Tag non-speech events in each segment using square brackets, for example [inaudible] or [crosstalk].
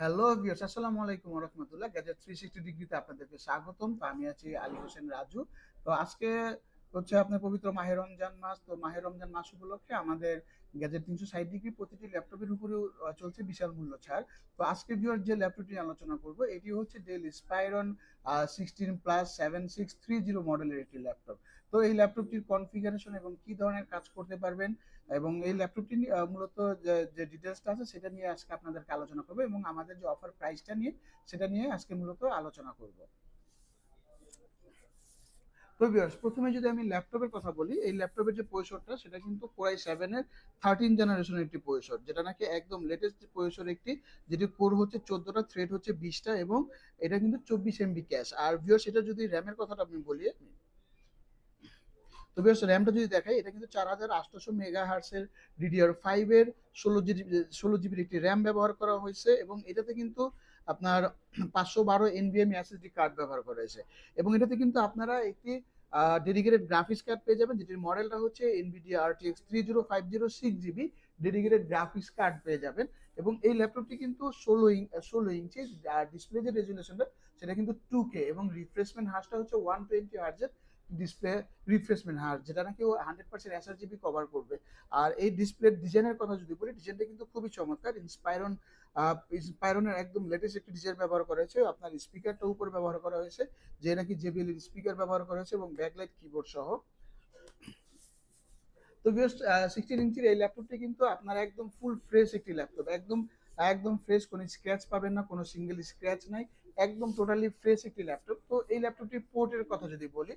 Hello viewers আসসালামু আলাইকুম রাহমাতুল্লাহ গ্যাজেট 360 ডিগ্রিতে আপনাদেরকে স্বাগতম। তো আমি আছি আলী হোসেন রাজু। তো আজকে হচ্ছে আপনার পবিত্র মাহে রমজান মাস। তো মাহে রমজান মাস উপলক্ষে আমাদের গ্যাজেট 360 ডিগ্রি প্রতিটি ল্যাপটপের উপরেও চলছে বিশাল মূল্য ছাড়। তো আজকে ভিউয়ার যে ল্যাপটপটি আলোচনা করব, এটি হচ্ছে Dell Inspiron sixteen plus seven six three zero মডেলের একটি ল্যাপটপ। তো এই ল্যাপটপটির কনফিগারেশন এবং কি ধরনের কাজ করতে পারবেন এবং এই ল্যাপটপটি মূলত যে ডিটেলসটা আছে সেটা নিয়ে আজকে আপনাদেরকে আলোচনা করব এবং আমাদের যে অফার প্রাইসটা নিয়ে, সেটা নিয়ে আজকে মূলত আলোচনা করব। তো ভিউয়ার্স প্রথমে যদি আমি ল্যাপটপের কথা বলি, এই ল্যাপটপের যে পরিসরটা সেটা কিন্তু কোরাই সেভেনের থার্টিন জেনারেশনের একটি পরিসর যেটা নাকি একদম লেটেস্ট পরিসর একটি, যেটি কোর হচ্ছে চোদ্দোটা থ্রেড হচ্ছে বিশটা এবং এটা কিন্তু চব্বিশ এমবি ক্যাশ আর ভিউয়ার্স সেটা যদি র্যামের কথাটা আমি বলি, তো বেশ র্যামটা যদি দেখাই, এটা কিন্তু চার হাজার আটশোশো মেগা হার্সের ডিডিআর ফাইভের ষোলো জিবি ষোলো জিবির একটি র্যাম ব্যবহার করা হয়েছে এবং এটাতে কিন্তু আপনার পাঁচশো বারো এনভিএম এসএসডি কার্ড ব্যবহার করা হয়েছে এবং এটাতে কিন্তু আপনারা একটি ডেডিকেটেড গ্রাফিক্স কার্ড পেয়ে যাবেন, যেটির মডেলটা হচ্ছে Nvidia RTX three zero five zero six GB dedicated graphics card পেয়ে যাবেন। এবং এই ল্যাপটপটি কিন্তু ষোলো ইঞ্চ ষোলো ইঞ্চি ডিসপ্লে যে রেজুলেশনটা সেটা কিন্তু টু কে এবং রিফ্রেশমেন্ট হার্সটা হচ্ছে ওয়ান টোয়েন্টি হার্জের ডিসপ্লে রিফ্রেশমেন্ট হার যেটা নাকি hundred percent sRGB cover করবে। আর এই ডিসপ্লের ডিজাইনের কথা যদি বলি ডিজাইনটা কিন্তু খুবই চমৎকার ইন্সপায়রন ইন্সপায়রনের একদম লেটেস্ট একটি ডিজাইন ব্যবহার করা হয়েছে আপনার স্পিকারটা উপর ব্যবহার করা হয়েছে, যে নাকি জেবিএল এর স্পিকার ব্যবহার করা হয়েছে এবং ব্যাকলাইট কিবোর্ড সহ। তো বিয়স্ট সিক্সটিন ইঞ্চির এই ল্যাপটপটি কিন্তু আপনার একদম ফুল ফ্রেশ একটি ল্যাপটপ একদম একদম ফ্রেশ কোনো স্ক্র্যাচ পাবেন না, কোনো সিঙ্গেল স্ক্র্যাচ নাই, একদম টোটালি ফ্রেশ একটি ল্যাপটপ তো এই ল্যাপটপটির পোর্টের কথা যদি বলি,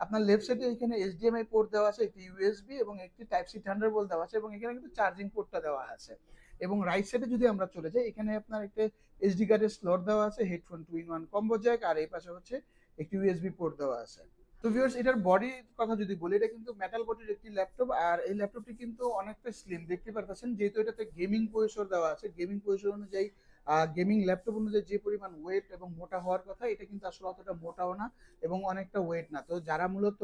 আপনার লেফট সাইডে এখানে এইচডিএমআই পোর্ট দেওয়া আছে, একটি ইউএসবি এবং একটি টাইপ সি থান্ডারবোল্ট দেওয়া আছে এবং এখানে কিন্তু চার্জিং পোর্টটা দেওয়া আছে। এবং রাইট সাইডে যদি আমরা চলে যাই, এখানে আপনার একটা এইচডি কার্ডের স্লট দেওয়া আছে headphone two in one combo jack আর এই পাশে হচ্ছে একটি ইউএসবি পোর্ট দেওয়া আছে। তো ভিউয়ার্স এটার বডির কথা যদি বলি, এটা কিন্তু মেটাল বডির একটি ল্যাপটপ আর এই ল্যাপটপটি কিন্তু অনেকটা স্লিম দেখতে পারতেছেন। যেহেতু এটাতে গেমিং পরিসর দেওয়া আছে গেমিং পরিসর অনুযায়ী গেমিং ল্যাপটপ অনুযায়ী যে পরিমাণ ওয়েট এবং মোটা হওয়ার কথা, এটা কিন্তু আসলে অতটা মোটাও না এবং অনেকটা ওয়েট না। তো যারা মূলত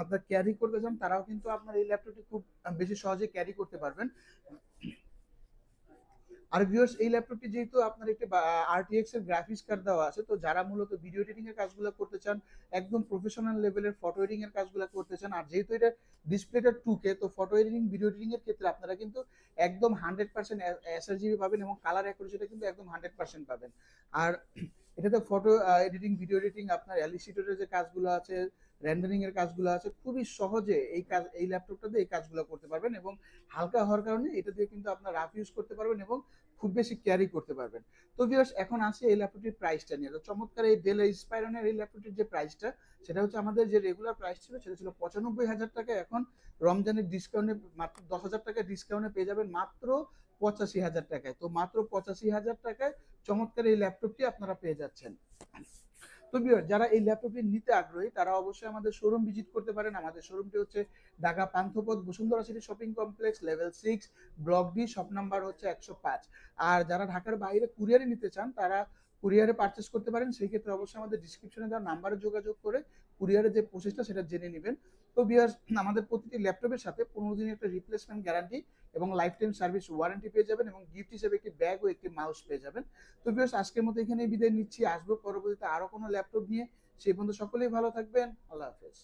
আপনার ক্যারি করতে চান, তারাও কিন্তু আপনার এই ল্যাপটপটি খুব বেশি সহজে ক্যারি করতে পারবেন। আর ভিউয়ার্স এই ল্যাপটপটি যেহেতু আপনার একটি আরটিএক্স এর গ্রাফিক্স কার্ড দেওয়া আছে, তো যারা মূলত ভিডিও এডিটিং এর কাজগুলো করতে চান, একদম প্রফেশনাল লেভেলের ফটো এডিটিং এর কাজগুলো করতে চান, আর যেহেতু এটা ডিসপ্লেটা টু তো ফটো এডিটিং ভিডিও এডিটিং এর ক্ষেত্রে আপনারা কিন্তু একদম হান্ড্রেড পার্সেন্ট এসআরজিবি পাবেন এবং কালার অ্যাকুরেসিটা কিন্তু একদম হান্ড্রেড পার্সেন্ট পাবেন। আর [clears throat] এটাতে ফটো এডিটিং ভিডিও এডিটিং আপনার অ্যালিসিটোরের যে কাজগুলো আছে রেন্ডারিং এর কাজগুলো আছে, খুবই সহজে এই কাজ, এই ল্যাপটপটাতে এই কাজগুলো করতে পারবেন এবং হালকা হওয়ার কারণে এটা দিয়ে কিন্তু আপনার রাফ ইউজ করতে পারবেন এবং খুব বেশি ক্যারি করতে পারবেন। তো ভিউয়ার্স এখন আসি এই ল্যাপটপটির প্রাইসটা নিয়ে। তো চমৎকার এই ডেল ইন্সপাইরনের এই ল্যাপটপটির যে প্রাইসটা সেটা হচ্ছে আমাদের যে রেগুলার প্রাইস ছিল, সেটা ছিল পঁচানব্বই হাজার টাকা এখন রমজানের ডিসকাউন্টে মাত্র দশ হাজার টাকা ডিসকাউন্টে পেয়ে যাবেন মাত্র পঁচাশি হাজার টাকায়। তো মাত্র পঁচাশি হাজার টাকায় চমৎকার এই ল্যাপটপটি আপনারা পেয়ে যাচ্ছেন। তো যারা এই ল্যাপটপটি নিতে আগ্রহী, তারা অবশ্যই আমাদের শোরুম ভিজিট করতে পারেন। আমাদের শোরুমটি হচ্ছে Dhaka Panthapath, Bashundhara city shopping complex level six block D shop number হচ্ছে একশো পাঁচ। আর যারা ঢাকার বাইরে কুরিয়ারে নিতে চান, তারা কুরিয়ারে পারচেস করতে পারেন। সেই ক্ষেত্রে অবশ্যই আমাদের ডিসক্রিপশনে দেওয়া নাম্বারে যোগাযোগ করে কুরিয়ারের যে প্রসেসটা সেটা জেনে নেবেন। তো বিয়ার আমাদের প্রতিটি ল্যাপটপের সাথে পনেরো দিনের একটা রিপ্লেসমেন্ট গ্যারান্টি এবং লাইফ টাইম সার্ভিস ওয়ারেন্টি পেয়ে যাবেন এবং গিফট হিসেবে একটি ব্যাগ ও একটি মাউস পেয়ে যাবেন। তো বিয়ার্স আজকের মতো এখানে বিদায় নিচ্ছি। আসব পরবর্তীতে আরও কোনো ল্যাপটপ নিয়ে। সেই পর্যন্ত সকলেই ভালো থাকবেন। আল্লাহ হাফেজ।